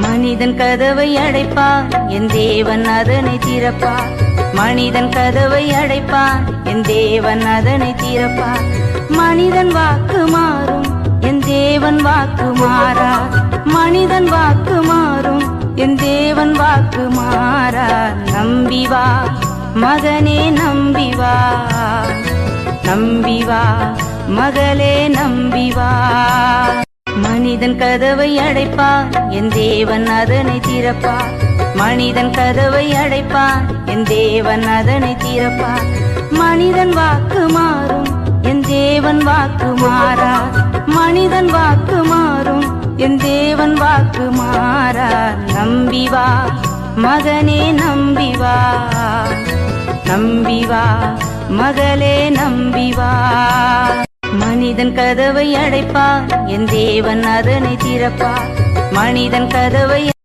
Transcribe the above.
மனிதன் கதவை அடைப்பான் என் தேவன் அதனை திறப்பான் மனிதன் கதவை அடைப்பான் என் தேவன் அதனை திறப்பான் மனிதன் வாக்கு மாறும் என் தேவன் வாக்கு மாறா. மனிதன் வாக்கு மாறும் என் தேவன் வாக்கு மாறா. நம்பிவா மகனே நம்பிவா நம்பிவா மகளே நம்பிவா மனிதன் கதவை அடைப்பான் என் தேவன் அதனை தீரப்பான் மனிதன் கதவை அடைப்பான் என் தேவன் அதனை தீரப்பான் மனிதன் வாக்கு மாறும் என் தேவன் வாக்கு மாறா மனிதன் வாக்கு மாறும் என் தேவன் வாக்கு மாறா நம்பிவா மகனே நம்பிவா. நம்பிவா மகளே நம்பிவா. மனிதன் கதவை அடைப்பா என் தேவன் அதனை திறப்பான் மனிதன் கதவை